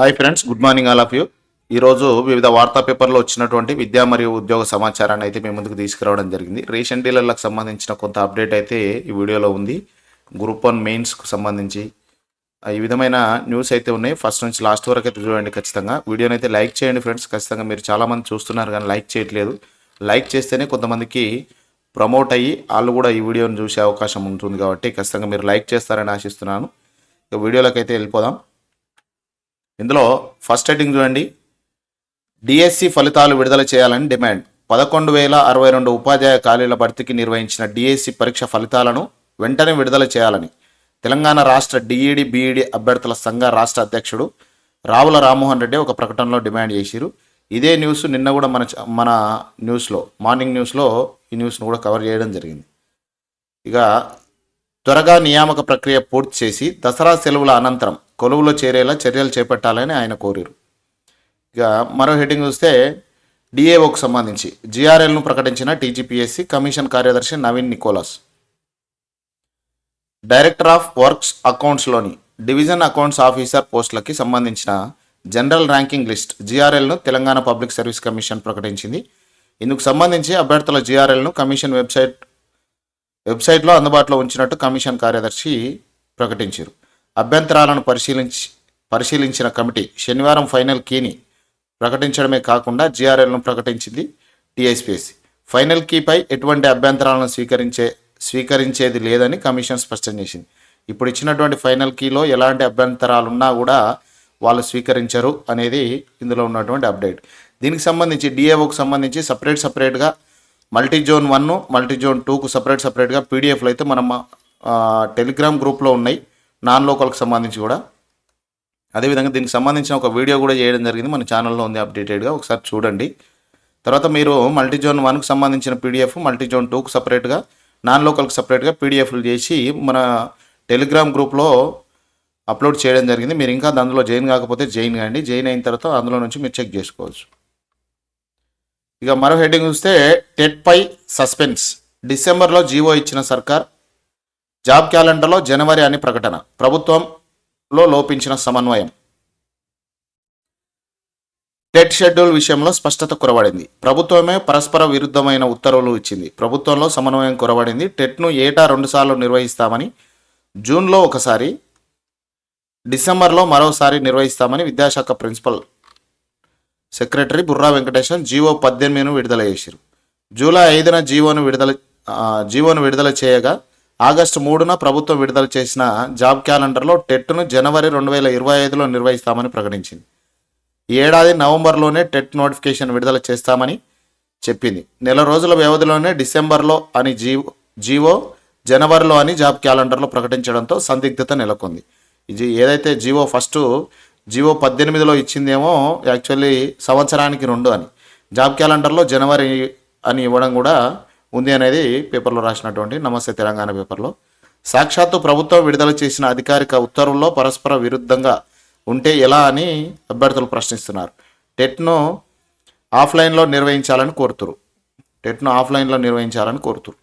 Hi friends good morning all of you. ఈరోజు వివిధ వార్తా పేపర్లో వచ్చినటువంటి విద్యా మరియు ఉద్యోగ సమాచారాన్ని అయితే మేము ముందుకు తీసుకురావడం జరిగింది. రేషన్ డీలర్లకు సంబంధించిన కొంత అప్డేట్ అయితే ఈ వీడియోలో ఉంది. గ్రూప్ వన్ మెయిన్స్కు సంబంధించి ఈ విధమైన న్యూస్ అయితే ఉన్నాయి. ఫస్ట్ నుంచి లాస్ట్ వరకు అయితే చూడండి ఖచ్చితంగా. వీడియోని అయితే లైక్ చేయండి ఫ్రెండ్స్. ఖచ్చితంగా మీరు చాలామంది చూస్తున్నారు కానీ లైక్ చేయట్లేదు. లైక్ చేస్తేనే కొంతమందికి ప్రమోట్ అయ్యి వాళ్ళు కూడా ఈ వీడియోని చూసే అవకాశం ఉంటుంది కాబట్టి ఖచ్చితంగా మీరు లైక్ చేస్తారని ఆశిస్తున్నాను. ఇక వీడియోలోకి అయితే వెళ్ళిపోదాం. ఇందులో ఫస్ట్ హెడ్డింగ్ చూడండి. డిఎస్సి ఫలితాలు విడుదల చేయాలని డిమాండ్. పదకొండు వేల అరవై రెండు ఉపాధ్యాయ ఖాళీల భర్తీకి నిర్వహించిన డిఎస్సి పరీక్ష ఫలితాలను వెంటనే విడుదల చేయాలని తెలంగాణ రాష్ట్ర డిఈడి బీఈడి అభ్యర్థుల సంఘ రాష్ట్ర అధ్యక్షుడు రావుల రామ్మోహన్ రెడ్డి ఒక ప్రకటనలో డిమాండ్ చేశారు ఇదే న్యూస్ నిన్న కూడా మన మన న్యూస్లో మార్నింగ్ న్యూస్లో ఈ న్యూస్ను కూడా కవర్ చేయడం జరిగింది. ఇక త్వరగా నియామక ప్రక్రియ పూర్తి చేసి దసరా సెలవుల అనంతరం కొలువులో చేరేలా చర్యలు చేపట్టాలని ఆయన కోరారు. ఇక మరో హెడ్డింగ్ చూస్తే డిఏఓకు సంబంధించి జిఆర్ఎల్ను ప్రకటించిన టీజీపీఎస్సీ కమిషన్ కార్యదర్శి Naveen Nicholas. Director of works అకౌంట్స్లోని division accounts officer పోస్టులకి సంబంధించిన జనరల్ ర్యాంకింగ్ లిస్ట్ జిఆర్ఎల్ను తెలంగాణ పబ్లిక్ సర్వీస్ కమిషన్ ప్రకటించింది. ఇందుకు సంబంధించి అభ్యర్థుల జిఆర్ఎల్ను కమిషన్ వెబ్సైట్ వెబ్సైట్లో అందుబాటులో ఉంచినట్టు కమిషన్ కార్యదర్శి ప్రకటించారు. అభ్యంతరాలను పరిశీలించి పరిశీలించిన కమిటీ శనివారం ఫైనల్ కీని ప్రకటించడమే కాకుండా జిఆర్ఎల్ను ప్రకటించింది టీఎస్పీఎస్సీ. ఫైనల్ కీపై ఎటువంటి అభ్యంతరాలను స్వీకరించే స్వీకరించేది లేదని కమిషన్ స్పష్టం చేసింది. ఇప్పుడు ఇచ్చినటువంటి ఫైనల్ కీలో ఎలాంటి అభ్యంతరాలు ఉన్నా కూడా వాళ్ళు స్వీకరించరు అనేది ఇందులో ఉన్నటువంటి అప్డేట్. దీనికి సంబంధించి డిఏఓకు సంబంధించి సపరేట్ సపరేట్గా multi zone one multi zone టూకు separate సపరేట్గా పీడిఎఫ్లు అయితే మనం టెలిగ్రామ్ గ్రూప్లో ఉన్నాయి. నాన్ లోకల్కి సంబంధించి కూడా. అదేవిధంగా దీనికి సంబంధించిన ఒక వీడియో కూడా చేయడం జరిగింది. మన ఛానల్లో ఉంది అప్డేటెడ్గా. ఒకసారి చూడండి. తర్వాత మీరు మల్టీ జోన్ వన్కి సంబంధించిన పీడిఎఫ్ మల్టీ జోన్ టూకు సపరేట్గా నాన్ లోకల్కి సపరేట్గా పీడిఎఫ్లు చేసి మన టెలిగ్రామ్ గ్రూప్లో అప్లోడ్ చేయడం జరిగింది. మీరు ఇంకా అందులో జాయిన్ కాకపోతే జాయిన్ కాండి. జాయిన్ అయిన తర్వాత అందులో నుంచి మీరు చెక్ చేసుకోవచ్చు. ఇక మరో హెడ్డింగ్ చూస్తే టెట్ పై సస్పెన్స్. డిసెంబర్లో జీవో ఇచ్చిన సర్కార్ జాబ్ క్యాలెండర్లో జనవరి అని ప్రకటన. ప్రభుత్వంలో లోపించిన సమన్వయం. టెట్ షెడ్యూల్ విషయంలో స్పష్టత కురవడింది ప్రభుత్వమే పరస్పర విరుద్ధమైన ఉత్తర్వులు ఇచ్చింది. ప్రభుత్వంలో సమన్వయం కురవడింది టెట్ను ఏటా రెండుసార్లు నిర్వహిస్తామని జూన్లో ఒకసారి డిసెంబర్లో మరోసారి నిర్వహిస్తామని విద్యాశాఖ principal secretary Burra Venkatesan G O పద్దెనిమిదిను విడుదల చేశారు. జూలై ఐదున జీవోను విడుదల జీవోను విడుదల చేయగా ఆగస్టు మూడున ప్రభుత్వం విడుదల చేసిన జాబ్ క్యాలెండర్లో టెట్ను జనవరి రెండు వేల ఇరవై ఐదులో నిర్వహిస్తామని ప్రకటించింది. ఈ ఏడాది నవంబర్లోనే టెట్ నోటిఫికేషన్ విడుదల చేస్తామని చెప్పింది. నెల రోజుల వ్యవధిలోనే డిసెంబర్లో అని జీవో జీవో జనవరిలో అని జాబ్ క్యాలెండర్లో ప్రకటించడంతో సందిగ్ధత నెలకొంది. ఇది ఏదైతే జీవో ఫస్ట్ జీవో పద్దెనిమిదిలో ఇచ్చిందేమో యాక్చువల్లీ సంవత్సరానికి రెండు అని. జాబ్ క్యాలెండర్లో జనవరి అని ఇవ్వడం కూడా ఉంది అనేది పేపర్లో రాసినటువంటి నమస్తే తెలంగాణ పేపర్లో. సాక్షాత్తు ప్రభుత్వం విడుదల చేసిన అధికారిక ఉత్తర్వుల్లో పరస్పర విరుద్ధంగా ఉంటే ఎలా అని అభ్యర్థులు ప్రశ్నిస్తున్నారు. టెట్ను ఆఫ్లైన్లో నిర్వహించాలని కోరుతురు. టెట్ను ఆఫ్లైన్లో నిర్వహించాలని కోరుతురు.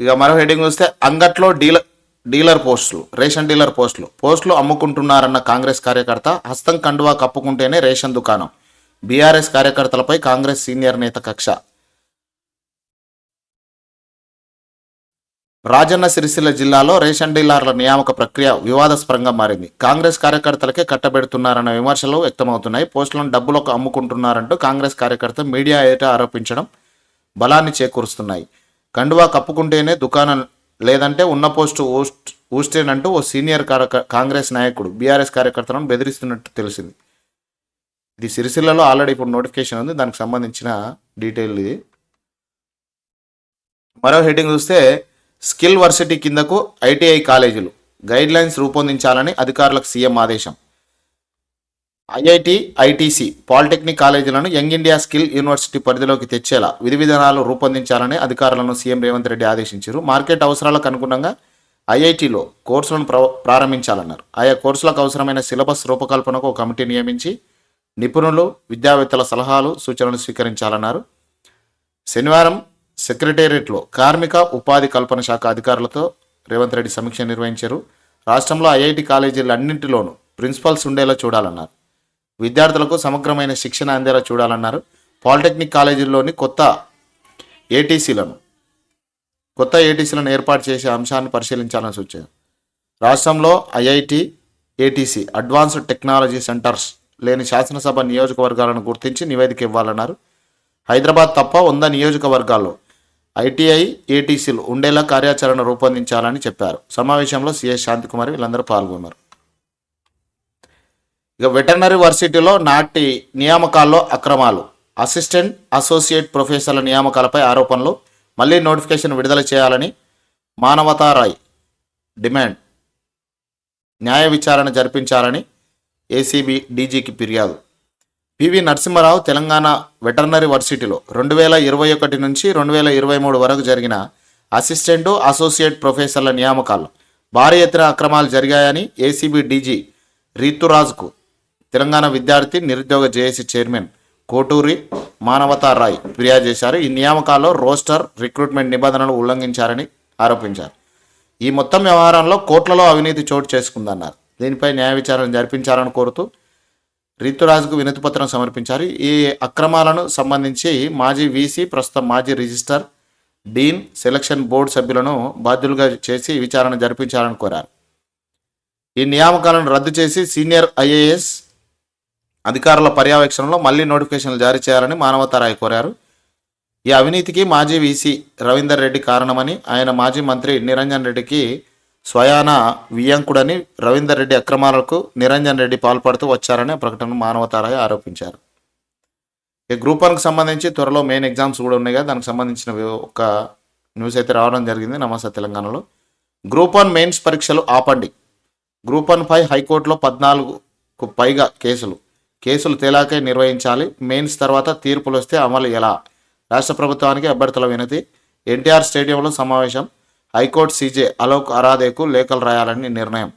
ఇక మరో హెడ్డింగ్ చూస్తే అంగట్లో డీలర్ డీలర్ పోస్టులు రేషన్ డీలర్ పోస్టులు. పోస్టులు అమ్ముకుంటున్నారన్న కాంగ్రెస్ కార్యకర్త హస్తం కండువా కప్పుకుంటేనే రేషన్ దుకాణం. బీఆర్ఎస్ కార్యకర్తలపై కాంగ్రెస్ సీనియర్ నేత కక్ష. రాజన్న సిరిసిల్ల జిల్లాలో రేషన్ డీలర్ల నియామక ప్రక్రియ వివాదాస్పరంగా మారింది. కాంగ్రెస్ కార్యకర్తలకే కట్టబెడుతున్నారన్న విమర్శలు వ్యక్తమవుతున్నాయి. పోస్టులను డబ్బులకు అమ్ముకుంటున్నారంటూ కాంగ్రెస్ కార్యకర్త మీడియా ఏటా ఆరోపించడం బలాన్ని చేకూరుస్తున్నాయి. కండువా కప్పుకుంటేనే దుకాణం లేదంటే ఉన్న పోస్టు ఊస్ట్ ఊస్టేనంటూ ఓ సీనియర్ కాంగ్రెస్ నాయకుడు బీఆర్ఎస్ కార్యకర్తలను బెదిరిస్తున్నట్టు తెలిసింది. ఇది సిరిసిల్లలో ఆల్రెడీ ఇప్పుడు నోటిఫికేషన్ ఉంది. దానికి సంబంధించిన డీటెయిల్ ఇది. మరో హెడ్డింగ్ చూస్తే స్కిల్ వర్సిటీ కిందకు ఐటీఐ కాలేజీలు గైడ్ లైన్స్ రూపొందించాలని అధికారులకు సీఎం ఆదేశం. ఐఐటి ఐటీసీ పాలిటెక్నిక్ కాలేజీలను యంగ్ ఇండియా స్కిల్ యూనివర్సిటీ పరిధిలోకి తెచ్చేలా విధి విధానాలు రూపొందించాలని అధికారులను సీఎం రేవంత్ రెడ్డి ఆదేశించారు. మార్కెట్ అవసరాలకు అనుగుణంగా ఐఐటిలో కోర్సులను ప్ర ప్రారంభించాలన్నారు. ఆయా కోర్సులకు అవసరమైన సిలబస్ రూపకల్పనకు ఒక కమిటీ నియమించి నిపుణులు విద్యావేత్తల సలహాలు సూచనలు స్వీకరించాలన్నారు. శనివారం సెక్రటేరియట్లో కార్మిక ఉపాధి కల్పన శాఖ అధికారులతో రేవంత్ రెడ్డి సమీక్ష నిర్వహించారు. రాష్ట్రంలో ఐఐటి కాలేజీలన్నింటిలోనూ ప్రిన్సిపల్స్ ఉండేలా చూడాలన్నారు. విద్యార్థులకు సమగ్రమైన శిక్షణ అందేలా చూడాలన్నారు. పాలిటెక్నిక్ కాలేజీల్లోని కొత్త ఏటీసీలను కొత్త ఏటీసీలను ఏర్పాటు చేసే అంశాన్ని పరిశీలించాలని సూచించారు. రాష్ట్రంలో IIT ATC advanced technology centres లేని శాసనసభ నియోజకవర్గాలను గుర్తించి నివేదిక ఇవ్వాలన్నారు. హైదరాబాద్ తప్ప వంద నియోజకవర్గాల్లో ఐటీఐ ఏటీసీలు ఉండేలా కార్యాచరణ రూపొందించాలని చెప్పారు. సమావేశంలో సిఎస్ శాంతికుమారి వీళ్ళందరూ పాల్గొన్నారు. ఇక వెటర్నరీ వర్సిటీలో నాటి నియామకాల్లో అక్రమాలు. అసిస్టెంట్ అసోసియేట్ ప్రొఫెసర్ల నియామకాలపై ఆరోపణలు మళ్ళీ నోటిఫికేషన్ విడుదల చేయాలని మానవతారాయ్ డిమాండ్. న్యాయ విచారణ జరిపించాలని ఏసీబీ డీజీకి ఫిర్యాదు. పివి నరసింహారావు తెలంగాణ వెటర్నరీ వర్సిటీలో రెండు వేల ఇరవై ఒకటి నుంచి రెండు వేల ఇరవై మూడు వరకు జరిగిన అసిస్టెంటు అసోసియేట్ ప్రొఫెసర్ల నియామకాల్లో భారీ ఎత్తున అక్రమాలు జరిగాయని ఏసీబీ డీజీ రీతురాజ్కు తెలంగాణ విద్యార్థి నిరుద్యోగ జేఏసీ చైర్మన్ కోటూరి మానవతా రాయ్ ఫిర్యాదు చేశారు. ఈ నియామకాల్లో రోస్టర్ రిక్రూట్మెంట్ నిబంధనలు ఉల్లంఘించారని ఆరోపించారు. ఈ మొత్తం వ్యవహారంలో కోట్లలో అవినీతి చోటు చేసుకుందన్నారు. దీనిపై న్యాయ విచారణ జరిపించాలని కోరుతూ రీతురాజుకు వినతిపత్రం సమర్పించారు. ఈ అక్రమాలను సంబంధించి మాజీ వీసీ ప్రస్తుతం మాజీ రిజిస్టర్ డీన్ సెలక్షన్ బోర్డు సభ్యులను బాధ్యులుగా చేసి విచారణ జరిపించాలని కోరారు. ఈ నియామకాలను రద్దు చేసి సీనియర్ ఐఏఎస్ అధికారుల పర్యవేక్షణలో మళ్ళీ నోటిఫికేషన్లు జారీ చేయాలని మానవతారాయ్ కోరారు. ఈ అవినీతికి మాజీ వీసీ రవీందర్ రెడ్డి కారణమని ఆయన మాజీ మంత్రి నిరంజన్ రెడ్డికి స్వయాన వియంకుడని రవీందర్ రెడ్డి అక్రమాలకు నిరంజన్ రెడ్డి పాల్పడుతూ వచ్చారనే ప్రకటన మానవతారాయ్ ఆరోపించారు. ఈ గ్రూప్ వన్కి సంబంధించి త్వరలో మెయిన్ ఎగ్జామ్స్ కూడా ఉన్నాయి కదా దానికి సంబంధించిన ఒక న్యూస్ అయితే రావడం జరిగింది. నమస్తే తెలంగాణలో. గ్రూప్ వన్ మెయిన్స్ పరీక్షలు ఆపండి. గ్రూప్ వన్ పై హైకోర్టులో పద్నాలుగుకు పైగా కేసులు. కేసులు తేలాకే నిర్వహించాలి. మెయిన్స్ తర్వాత తీర్పులు వస్తే అమలు ఎలా? రాష్ట్ర ప్రభుత్వానికి అభ్యర్థుల వినతి. ఎన్టీఆర్ స్టేడియంలో సమావేశం. హైకోర్టు సీజే అలోక్ అరాదేకు లేఖలు రాయాలని నిర్ణయం.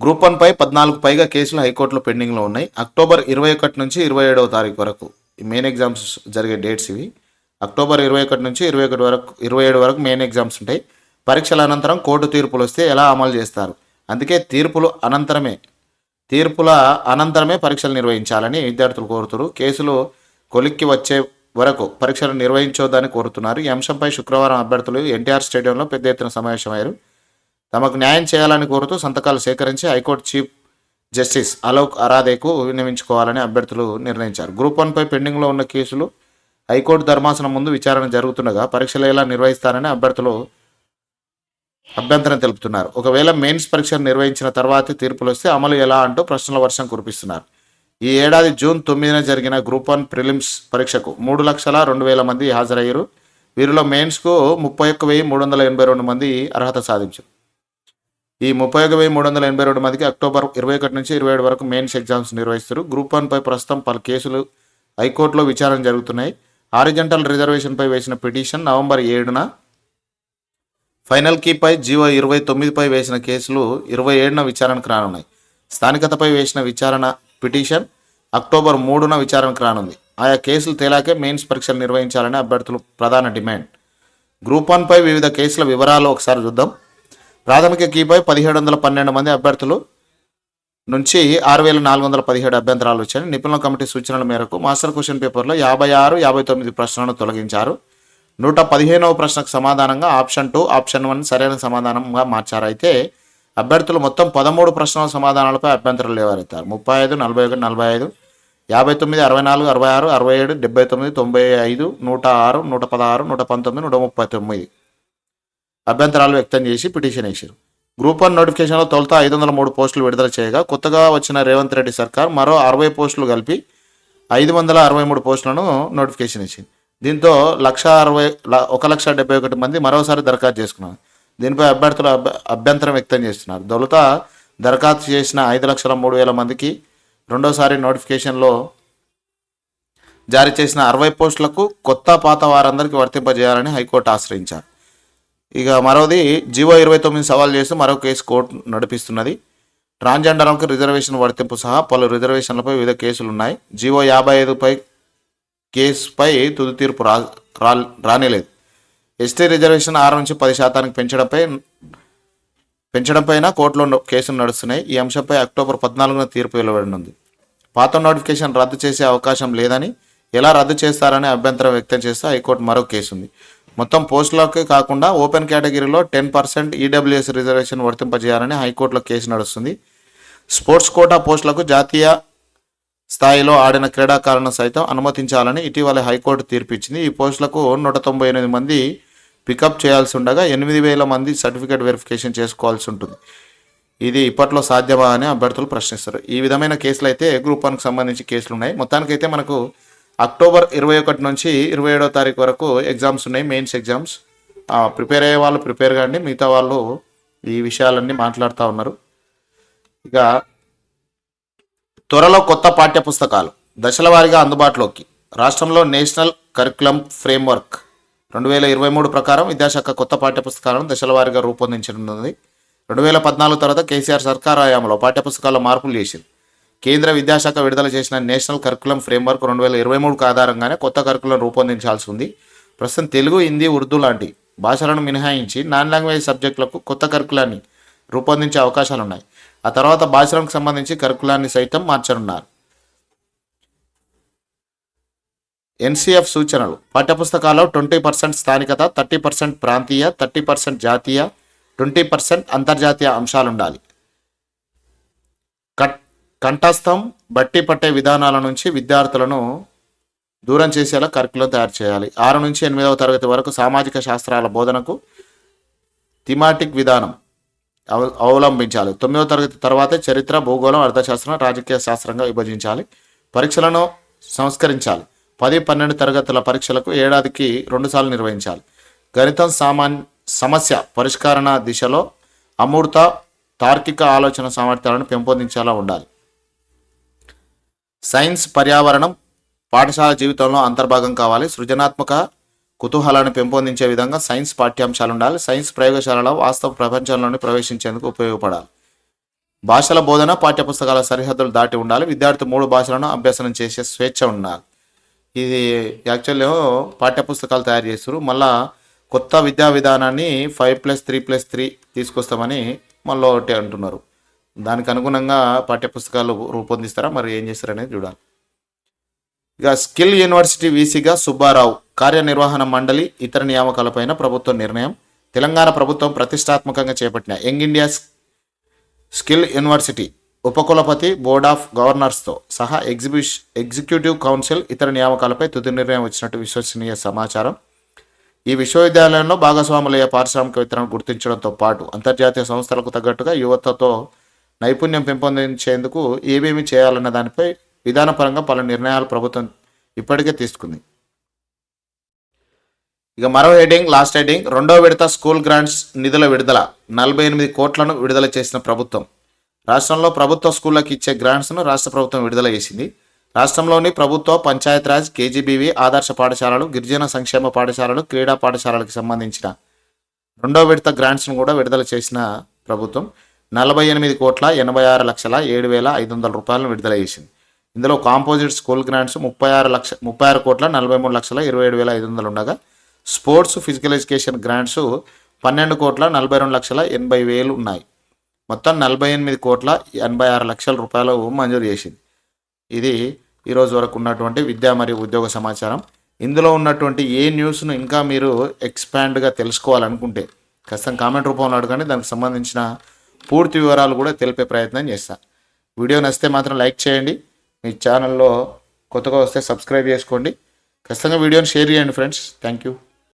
గ్రూప్ వన్పై పద్నాలుగు పైగా కేసులు హైకోర్టులో పెండింగ్లో ఉన్నాయి. అక్టోబర్ ఇరవై ఒకటి నుంచి ఇరవై ఏడవ తారీఖు వరకు మెయిన్ ఎగ్జామ్స్ జరిగే డేట్స్ ఇవి. అక్టోబర్ ఇరవై ఒకటి నుంచి ఇరవై ఒకటి వరకు ఇరవై ఏడు వరకు మెయిన్ ఎగ్జామ్స్ ఉంటాయి. పరీక్షల అనంతరం కోర్టు తీర్పులు వస్తే ఎలా అమలు చేస్తారు? అందుకే తీర్పులు అనంతరమే తీర్పుల అనంతరమే పరీక్షలు నిర్వహించాలని విద్యార్థులు కోరుతురు. కేసులు కొలిక్కి వచ్చే వరకు పరీక్షలు నిర్వహించొద్దని కోరుతున్నారు. ఈ అంశంపై శుక్రవారం అభ్యర్థులు ఎన్టీఆర్ స్టేడియంలో పెద్ద ఎత్తున సమావేశమయ్యారు. తమకు న్యాయం చేయాలని కోరుతూ సంతకాలు సేకరించి high court chief justice Alok అరాదేకు విన్నవించుకోవాలని అభ్యర్థులు నిర్ణయించారు. గ్రూప్ వన్పై పెండింగ్లో ఉన్న కేసులు హైకోర్టు ధర్మాసనం ముందు విచారణ జరుగుతుండగా పరీక్షలు ఎలా నిర్వహిస్తారని అభ్యర్థులు అభ్యంతరం తెలుపుతున్నారు. ఒకవేళ మెయిన్స్ పరీక్షలు నిర్వహించిన తర్వాత తీర్పులు వస్తే అమలు ఎలా అంటూ ప్రశ్నల వర్షం కురిపిస్తున్నారు. ఈ ఏడాది జూన్ తొమ్మిదిన జరిగిన గ్రూప్ వన్ ప్రిలిమ్స్ పరీక్షకు మూడు లక్షల రెండు వేల మంది హాజరయ్యారు. వీరిలో మెయిన్స్కు ముప్పై ఒక్క వెయ్యి మూడు వందల ఎనభై రెండు మంది అర్హత సాధించారు. ఈ ముప్పై ఒక వెయ్యి మూడు వందల ఎనభై రెండు మందికి అక్టోబర్ ఇరవై ఒకటి నుంచి ఇరవై ఏడు వరకు మెయిన్స్ ఎగ్జామ్స్ నిర్వహిస్తారు. గ్రూప్ వన్పై ప్రస్తుతం పలు కేసులు హైకోర్టులో విచారణ జరుగుతున్నాయి. హారిజంటల్ రిజర్వేషన్పై వేసిన పిటిషన్ నవంబర్ ఏడున ఫైనల్ కీపై జీవో ఇరవై తొమ్మిదిపై వేసిన కేసులు ఇరవై ఏడున విచారణకు రానున్నాయి. స్థానికతపై వేసిన విచారణ పిటిషన్ అక్టోబర్ మూడున విచారణకు రానుంది. ఆయా కేసులు తేలాకే మెయిన్స్ పరీక్షలు నిర్వహించాలని అభ్యర్థులు ప్రధాన డిమాండ్. గ్రూప్ వన్పై వివిధ కేసుల వివరాలు ఒకసారి చూద్దాం. ప్రాథమిక కీపై పదిహేడు వందల పన్నెండు మంది అభ్యర్థులు నుంచి ఆరు వేల నాలుగు వందల పదిహేడు అభ్యంతరాలు వచ్చాయి నిపుణుల కమిటీ సూచనల మేరకు మాస్టర్ క్వశ్చన్ పేపర్లో యాభై ఆరు యాభై తొమ్మిది ప్రశ్నలను తొలగించారు. నూట పదిహేనవ ప్రశ్నకు సమాధానంగా ఆప్షన్ టూ ఆప్షన్ వన్ సరైన సమాధానంగా మార్చారు. అయితే అభ్యర్థులు మొత్తం పదమూడు ప్రశ్నల సమాధానాలపై అభ్యంతరాలు లేవనెత్తారు. ముప్పై ఐదు నలభై ఒకటి నలభై ఐదు యాభై తొమ్మిది అరవై నాలుగు అరవై ఆరు అరవై ఏడు డెబ్బై తొమ్మిది తొంభై ఐదు నూట ఆరు నూట పదహారు నూట పంతొమ్మిది నూట ముప్పై తొమ్మిది. అభ్యంతరాలు వ్యక్తం చేసి పిటిషన్ వేశారు. గ్రూప్ వన్ నోటిఫికేషన్లో తొలుత ఐదు వందల మూడు పోస్టులు విడుదల చేయగా కొత్తగా వచ్చిన రేవంత్ రెడ్డి సర్కార్ మరో అరవై పోస్టులు కలిపి ఐదు వందల అరవై మూడు పోస్టులను నోటిఫికేషన్ ఇచ్చింది. దీంతో లక్ష అరవై ల- ఒక లక్ష డెబ్బై ఒకటి మంది మరోసారి దరఖాస్తు చేసుకున్నారు. దీనిపై అభ్యర్థులు అభ్య- అభ్యంతరం వ్యక్తం చేస్తున్నారు. తొలుత దరఖాస్తు చేసిన ఐదు లక్షల మూడు వేల మందికి రెండోసారి నోటిఫికేషన్లో జారీ చేసిన అరవై పోస్టులకు కొత్త పాత వారందరికీ వర్తింపజేయాలని హైకోర్టు ఆశ్రయించారు. ఇక మరోది జీవో ఇరవై తొమ్మిది సవాల్ చేస్తూ మరో కేసు కోర్టు నడిపిస్తున్నది. ట్రాన్స్జెండర్లకు రిజర్వేషన్ వర్తింపు సహా పలు రిజర్వేషన్లపై వివిధ కేసులు ఉన్నాయి జీవో యాభై ఐదుపై కేసుపై తుది తీర్పు రా రా- రానేలేదు. ఎస్టీ రిజర్వేషన్ ఆరు నుంచి పది శాతానికి పెంచడంపై పెంచడంపైన కోర్టులో కేసులు నడుస్తున్నాయి. ఈ అంశంపై అక్టోబర్ పద్నాలుగున తీర్పు వెలువడనుంది. పాత నోటిఫికేషన్ రద్దు చేసే అవకాశం లేదని ఎలా రద్దు చేస్తారని అభ్యంతరం వ్యక్తం చేస్తూ హైకోర్టు మరో కేసు ఉంది మొత్తం పోస్టులకే కాకుండా ఓపెన్ కేటగిరీలో టెన్ పర్సెంట్ ఈడబ్ల్యూఎస్ రిజర్వేషన్ వర్తింపజేయాలని హైకోర్టులో కేసు నడుస్తుంది. స్పోర్ట్స్ కోటా పోస్టులకు జాతీయ స్థాయిలో ఆడిన క్రీడాకారులను సైతం అనుమతించాలని ఇటీవల హైకోర్టు తీర్పు ఇచ్చింది ఈ పోస్టులకు నూట తొంభై ఎనిమిది మంది పికప్ చేయాల్సి ఉండగా ఎనిమిది వేల మంది సర్టిఫికేట్ వెరిఫికేషన్ చేసుకోవాల్సి ఉంటుంది. ఇది ఇప్పట్లో సాధ్యమా అని అభ్యర్థులు ప్రశ్నిస్తారు. ఈ విధమైన కేసులు అయితే గ్రూప్ వన్కి సంబంధించి కేసులు ఉన్నాయి. మొత్తానికైతే మనకు అక్టోబర్ ఇరవై ఒకటి నుంచి ఇరవై ఏడో తారీఖు వరకు ఎగ్జామ్స్ ఉన్నాయి. Mains exams. ప్రిపేర్ అయ్యే వాళ్ళు ప్రిపేర్ కాండి. మిగతా వాళ్ళు ఈ విషయాలన్నీ మాట్లాడుతూ ఉన్నారు. ఇక త్వరలో కొత్త పాఠ్య పుస్తకాలు దశల వారీగా అందుబాటులోకి. రాష్ట్రంలో నేషనల్ కరికులం ఫ్రేమ్వర్క్ రెండు వేల ఇరవై మూడు ప్రకారం విద్యాశాఖ కొత్త పాఠ్య పుస్తకాలను దశల వారీగా రూపొందించనున్నది. రెండు వేల పద్నాలుగు తర్వాత కేసీఆర్ సర్కార్ హయాంలో పాఠ్యపుస్తకాల్లో మార్పులు చేసింది. కేంద్ర విద్యాశాఖ విడుదల చేసిన నేషనల్ కరికులం ఫ్రేమ్వర్క్ రెండు వేల ఇరవై మూడుకు ఆధారంగానే కొత్త కరికులం రూపొందించాల్సి ఉంది ప్రస్తుతం తెలుగు హిందీ ఉర్దూ లాంటి భాషలను మినహాయించి నాన్ లాంగ్వేజ్ సబ్జెక్టులకు కొత్త కరికులాన్ని రూపొందించే అవకాశాలు ఉన్నాయి ఆ తర్వాత భాషలకు సంబంధించి కరికులాన్ని సైతం మార్చనున్నారు. ఎన్సీఎఫ్ సూచనలు. పాఠ్యపుస్తకాల్లో ట్వంటీ పర్సెంట్ స్థానికత థర్టీ పర్సెంట్ ప్రాంతీయ థర్టీ పర్సెంట్ జాతీయ ట్వంటీ పర్సెంట్ అంతర్జాతీయ అంశాలు ఉండాలి కట్ కంఠస్థం బట్టి పట్టే విధానాల నుంచి విద్యార్థులను దూరం చేసేలా కరికులం తయారు చేయాలి. ఆరు నుంచి ఎనిమిదవ తరగతి వరకు సామాజిక శాస్త్రాల బోధనకు థిమాటిక్ విధానం అవ- అవలంబించాలి. తొమ్మిదవ తరగతి తర్వాతే చరిత్ర భూగోళం అర్థశాస్త్రం రాజకీయ శాస్త్రంగా విభజించాలి. పరీక్షలను సంస్కరించాలి. పది పన్నెండు తరగతుల పరీక్షలకు ఏడాదికి రెండుసార్లు నిర్వహించాలి. గణితం సామాన్ సమస్య పరిష్కరణ దిశలో అమూర్త తార్కిక ఆలోచన సామర్థ్యాలను పెంపొందించేలా ఉండాలి. సైన్స్ పర్యావరణం పాఠశాల జీవితంలో అంతర్భాగం కావాలి. సృజనాత్మక కుతూహలాన్ని పెంపొందించే విధంగా సైన్స్ పాఠ్యాంశాలు ఉండాలి. సైన్స్ ప్రయోగశాలలో వాస్తవ ప్రపంచంలోని ప్రవేశించేందుకు ఉపయోగపడాలి. భాషల బోధన పాఠ్యపుస్తకాల సరిహద్దులు దాటి ఉండాలి. విద్యార్థి మూడు భాషలను అభ్యసనం చేసే స్వేచ్ఛ ఉండాలి. ఇది యాక్చువల్లీ పాఠ్యపుస్తకాలు తయారు చేస్తారు మళ్ళా కొత్త విద్యా విధానాన్ని five plus three plus three తీసుకొస్తామని మళ్ళీ ఒకటి అంటున్నారు. దానికి అనుగుణంగా పాఠ్యపుస్తకాలు రూపొందిస్తారా? మరి ఏం చేస్తారనేది చూడాలి. ఇక స్కిల్ యూనివర్సిటీ వీసీగా సుబ్బారావు కార్యనిర్వహణ మండలి ఇతర నియామకాలపైన ప్రభుత్వ నిర్ణయం తెలంగాణ ప్రభుత్వం ప్రతిష్టాత్మకంగా చేపట్టిన యంగ్ ఇండియా స్కిల్ యూనివర్సిటీ ఉపకులపతి బోర్డ్ ఆఫ్ గవర్నర్స్తో సహా ఎగ్జిబిష్ ఎగ్జిక్యూటివ్ కౌన్సిల్ ఇతర నియామకాలపై తుది నిర్ణయం వచ్చినట్టు విశ్వసనీయ సమాచారం. ఈ విశ్వవిద్యాలయంలో భాగస్వాములయ్యే పారిశ్రామికవేత్తలను గుర్తించడంతో పాటు అంతర్జాతీయ సంస్థలకు తగ్గట్టుగా యువతతో నైపుణ్యం పెంపొందించేందుకు ఏమేమి చేయాలన్న దానిపై విధానపరంగా పలు నిర్ణయాలు ప్రభుత్వం ఇప్పటికే తీసుకుంది. ఇక మరో హెడ్డింగ్ లాస్ట్ హెడ్డింగ్ రెండో విడత స్కూల్ గ్రాంట్స్ నిధుల విడుదల. నలభై ఎనిమిది కోట్లను విడుదల చేసిన ప్రభుత్వం. రాష్ట్రంలో ప్రభుత్వ స్కూళ్ళకి ఇచ్చే గ్రాంట్స్ను రాష్ట్ర ప్రభుత్వం విడుదల చేసింది. రాష్ట్రంలోని ప్రభుత్వ పంచాయతీరాజ్ కేజీబీవీ ఆదర్శ పాఠశాలలు గిరిజన సంక్షేమ పాఠశాలలు క్రీడా పాఠశాలలకు సంబంధించిన రెండో విడత గ్రాంట్స్ను కూడా విడుదల చేసిన ప్రభుత్వం నలభై ఎనిమిది కోట్ల ఎనభై ఆరు లక్షల ఏడు వేల ఐదు వందల రూపాయలను విడుదల చేసింది. ఇందులో కాంపోజిట్ స్కూల్ గ్రాంట్స్ ముప్పై ఆరు లక్ష ముప్పై ఆరు కోట్ల నలభై మూడు లక్షల ఇరవై ఏడు వేల ఐదు వందలు ఉండగా స్పోర్ట్స్ ఫిజికల్ ఎడ్యుకేషన్ గ్రాంట్స్ పన్నెండు కోట్ల నలభై రెండు లక్షల ఎనభై వేలు ఉన్నాయి. మొత్తం నలభై ఎనిమిది కోట్ల ఎనభై ఆరు లక్షల రూపాయలు మంజూరు చేసింది. ఇది ఈరోజు వరకు ఉన్నటువంటి విద్యా మరియు ఉద్యోగ సమాచారం. ఇందులో ఉన్నటువంటి ఏ న్యూస్ను ఇంకా మీరు ఎక్స్పాండ్గా తెలుసుకోవాలనుకుంటే ఖచ్చితంగా కామెంట్ రూపంలో అడగండి. దానికి సంబంధించిన పూర్తి వివరాలు కూడా తెలిపే ప్రయత్నం చేస్తాను వీడియో నచ్చితే మాత్రం లైక్ చేయండి. మీ ఛానల్లో కొత్తగా వస్తే సబ్స్క్రైబ్ చేసుకోండి. ఖచ్చితంగా వీడియోని షేర్ చేయండి ఫ్రెండ్స్ థ్యాంక్ యూ